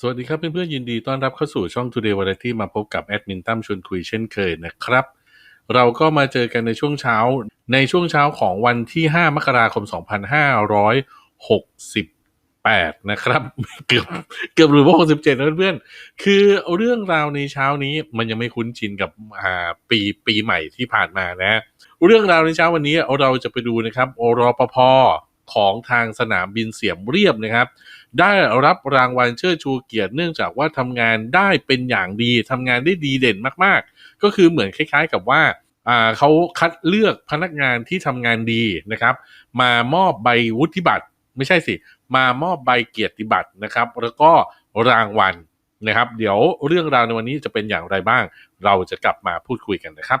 สวัสดีครับเพื่อนๆยินดีต้อนรับเข้าสู่ช่อง Today Variety มาพบกับแอดมินตั้มชวนคุยเช่นเคยนะครับ เราก็มาเจอกันในช่วงเช้า ในช่วงเช้าของวันที่ 5 มกราคม 2568 นะครับ เกือบเกือบหรือว่า67นะเพื่อนๆคือเรื่องราวในเช้านี้มันยังไม่คุ้นชินกับอ่าปีปีใหม่ที่ผ่านมานะ เรื่องราวในเช้าวันนี้เราจะไปดูนะครับรอปภ ของทางสนามบินเสียมเรียบนะครับ ได้รับรางวัลเชิดชูเกียรติเนื่องจากว่าทำงานได้เป็นอย่างดีทำงานได้ดีเด่นมากๆ ก็คือเหมือนคล้าย ๆ กับว่าอ่าเขาคัดเลือกพนักงานที่ทำงานดีนะครับ มามอบใบวุฒิบัตรไม่ใช่สิ มามอบใบเกียรติบัตรนะครับ แล้วก็รางวัลนะครับ เดี๋ยวเรื่องราวในวันนี้จะเป็นอย่างไรบ้าง เราจะกลับมาพูดคุยกันนะครับ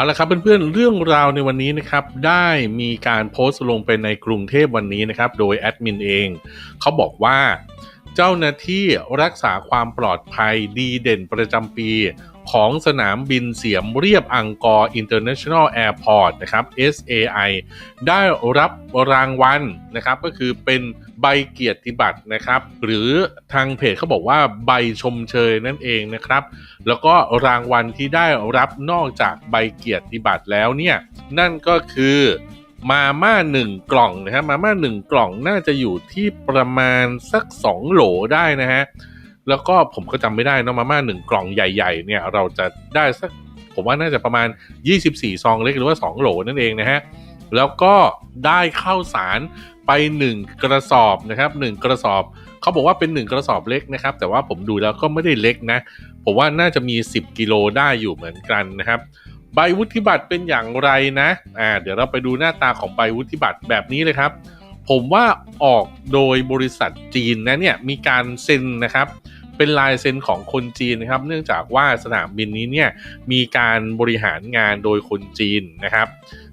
เอาละครับเพื่อนๆเรื่องราวในวันนี้นะครับได้มีการโพสต์ลงไปในกรุงเทพวันนี้นะครับโดยแอดมินเองเขาบอกว่า เจ้าหน้าที่รักษาความปลอดภัยดีเด่นประจำปี ของสนามบินเสียมเรียบอังกอร์ International Airport นะครับ SAI ได้รับรางวัลนะครับก็คือเป็นใบเกียรติบัตรนะครับ หรือทางเพจเขาบอกว่าใบชมเชยนั่นเองนะครับ แล้วก็รางวัลที่ได้รับนอกจากใบเกียรติบัตรแล้วเนี่ยนั่นก็คือมาม่าหนึ่งกล่องนะครับมาม่าหนึ่งกล่องน่าจะอยู่ที่ประมาณสักสองโหลได้นะฮะ แล้วก็ผมก็จำไม่ได้นะมาม่าหนึ่งกล่องใหญ่ๆเนี่ยเราจะได้สักผมว่าน่าจะประมาณ 24 ซองเล็กหรือว่า 2 โหลนั่นเองนะฮะแล้วก็ได้ข้าวสารไป 1 กระสอบนะครับ1กระสอบเขาบอกว่าเป็น 1 กระสอบเล็กนะครับ แต่ว่าผมดูแล้วก็ไม่ได้เล็กนะ ผมว่าน่าจะมี 10 กิโลได้อยู่เหมือนกันนะครับใบวุฒิบัตรเป็นอย่างไรนะ อ่า เดี๋ยวเราไปดูหน้าตาของใบวุฒิบัตรแบบนี้เลยครับ ผมว่าออกโดยบริษัทจีนนะเนี่ยมีการเซ็นนะครับ เป็นลายเซ็นของคนจีนนะครับ เนื่องจากว่าสนามบินนี้เนี่ยมีการบริหารงานโดยคนจีนนะครับ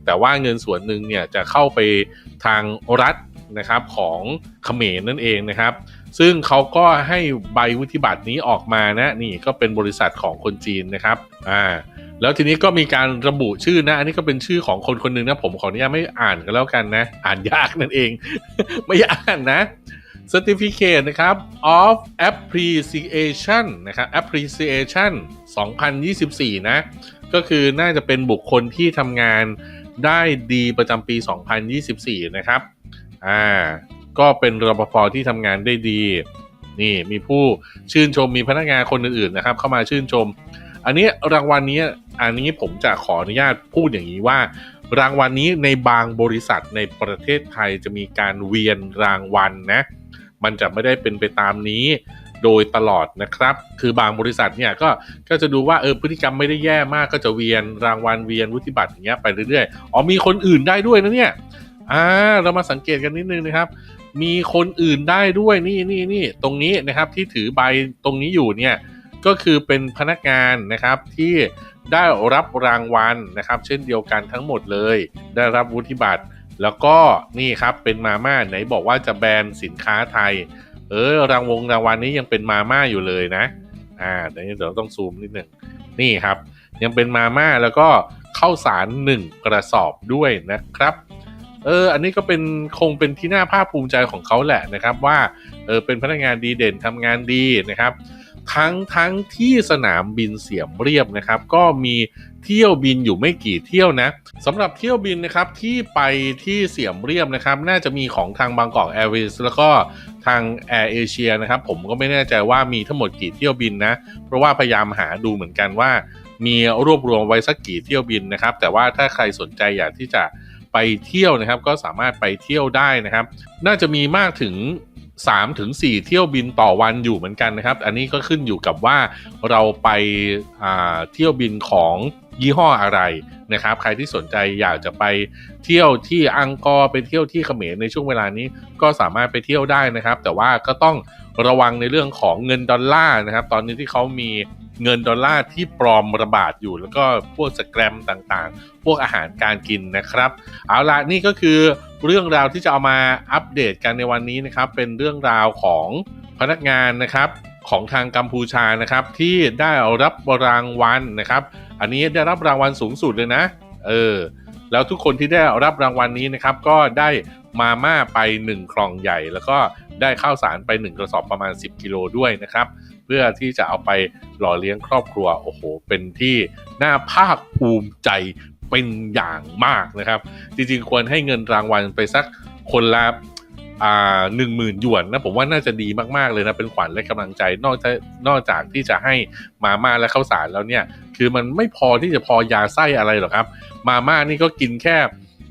แต่ว่าเงินส่วนหนึ่งเนี่ยจะเข้าไปทางรัฐนะครับของเขมรนั่นเองนะครับ ซึ่งเขาก็ให้ใบวุฒิบัตรนี้ออกมานะนี่ก็เป็นบริษัทของคนจีนนะครับอ่าแล้วทีนี้ก็มีการระบุชื่อนะ อันนี้ก็เป็นชื่อของคนคนหนึ่งนะผมขออนุญาตไม่อ่านกันแล้วกันนะ อ่านยากนั่นเอง ไม่อ่านนะ Certificate นะครับ of Appreciation นะครับ Appreciation 2024 นะ ก็คือน่าจะเป็นบุคคลที่ทำงานได้ดีประจำปี 2024 นะครับ อ่า ก็เป็นรปภที่ทำงานได้ดี นี่มีผู้ชื่นชมมีพนักงานคนอื่นๆนะครับ เข้ามาชื่นชม อันนี้รางวัลนี้อันนี้ผมจะขออนุญาตพูดอย่างนี้ว่า รางวัลนี้ในบางบริษัทในประเทศไทยจะมีการเวียนรางวัลนะ มันจะไม่ได้เป็นไปตามนี้โดยตลอดนะครับ คือบางบริษัทเนี่ยก็ก็จะดูว่าเออพฤติกรรมไม่ได้แย่มากก็จะเวียนรางวัลเวียนวุฒิบัตรอย่างเงี้ยไปเรื่อยๆ อ๋อมีคนอื่นได้ด้วยนะเนี่ยอ่าเรามาสังเกตกันนิดนึงนะครับ มีคนอื่นได้ด้วยนี่นี่นี่ตรงนี้นะครับที่ถือใบตรงนี้อยู่เนี่ยก็คือเป็นพนักงานนะครับที่ได้รับรางวัลนะครับ เช่นเดียวกันทั้งหมดเลย ได้รับวุฒิบัตร แล้วก็นี่ครับเป็นมาม่าไหนบอกว่าจะแบนสินค้าไทย เออรางวงรางวัลนี้ยังเป็นมาม่าอยู่เลยนะ อ่าเดี๋ยวเดี๋ยวต้องซูมนิดหนึ่งนี่ครับ ยังเป็นมาม่าแล้วก็ข้าวสารหนึ่งกระสอบด้วยนะครับเอออันนี้ก็เป็นคงเป็นที่น่าภาคภูมิใจของเขาแหละนะครับ ว่าเออเป็นพนักงานดีเด่นทำงานดีนะครับ ทั้งทั้งที่สนามบินเสียมเรียบนะครับ ก็มีเที่ยวบินอยู่ไม่กี่เที่ยวนะสำหรับเที่ยวบินนะครับที่ไปที่เสียมเรียบนะครับ น่าจะมีของทางบางกอกแอร์เวย์แล้วก็ทางแอร์เอเชียนะครับ ผมก็ไม่แน่ใจว่ามีทั้งหมดกี่เที่ยวบินนะ เพราะว่าพยายามหาดูเหมือนกันว่า มีรวบรวมไว้สักกี่เที่ยวบินนะครับ แต่ว่าถ้าใครสนใจอยากที่จะไปเที่ยวนะครับ ก็สามารถไปเที่ยวได้นะครับ น่าจะมีมากถึง 3ถึง4เที่ยวบินต่อวันอยู่เหมือนกันนะครับ อันนี้ก็ขึ้นอยู่กับว่าเราไปเที่ยวบินของยี่ห้ออะไรนะครับ ใครที่สนใจอยากจะไปเที่ยวที่อังกอร์ไปเที่ยวที่เขมรในช่วงเวลานี้ก็สามารถไปเที่ยวได้นะครับ แต่ว่าก็ต้องระวังในเรื่องของเงินดอลลาร์นะครับ ตอนนี้ที่เขามีเงินดอลลาร์ที่ปลอมระบาดอยู่ แล้วก็พวกสแกรมต่างๆ พวกอาหารการกินนะครับ เอาละนี่ก็คือ เรื่องราวที่จะเอามาอัปเดตกันในวันนี้นะครับ เป็นเรื่องราวของพนักงานนะครับของทางกัมพูชานะครับ ที่ได้รับรางวัลนะครับ อันนี้ได้รับรางวัลสูงสุดเลยนะ เออแล้วทุกคนที่ได้รับรางวัลนี้นะครับ ก็ได้มาม่าไป1คลองใหญ่ แล้วก็ได้ข้าวสารไป 1 กระสอบประมาณ 10 กิโลด้วยนะครับ เพื่อที่จะเอาไปหล่อเลี้ยงครอบครัวโอ้โห เป็นที่น่าภาคภูมิใจ เป็นอย่างมากนะครับ จริงๆ ควรให้เงินรางวัลไปสักคนละหนึ่งหมื่นหยวนนะผมว่าน่าจะดีมากๆเลยนะเป็นขวัญและกำลังใจนอกจากนอกจากที่จะให้มาม่าและข้าวสารแล้วเนี่ย คือมันไม่พอที่จะพอยาไส้อะไรหรอกครับ มาม่านี่ก็กินแค่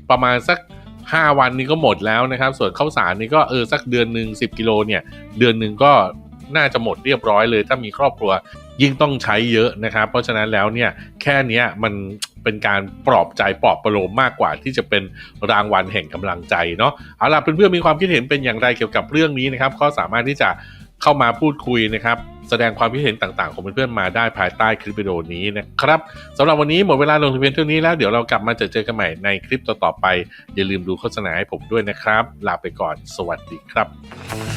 ประมาณสัก 5 วันนี้ก็หมดแล้วนะครับ ส่วนข้าวสารนี่ก็เออสักเดือนหนึ่ง10 กิโลเนี่ย เดือนหนึ่งก็น่าจะหมดเรียบร้อยเลย ถ้ามีครอบครัวยิ่งต้องใช้เยอะนะครับ เพราะฉะนั้นแล้วเนี่ยแค่นี้มัน เป็นการปลอบใจปลอบประโลมมากกว่าที่จะเป็นรางวัลแห่งกำลังใจเนาะเอาล่ะเพื่อนๆมีความคิดเห็นเป็นอย่างไรเกี่ยวกับเรื่องนี้นะครับก็สามารถที่จะเข้ามาพูดคุยนะครับแสดงความคิดเห็นต่างๆ ของเพื่อนๆมาได้ภายใต้คลิปวิดีโอนี้นะครับสำหรับวันนี้หมดเวลาลงทะเบียนเท่านี้แล้วเดี๋ยวเรากลับมาเจอเจอกันใหม่ในคลิปต่อๆไป อย่าลืมดูโฆษณาให้ผมด้วยนะครับ ลาไปก่อนสวัสดีครับ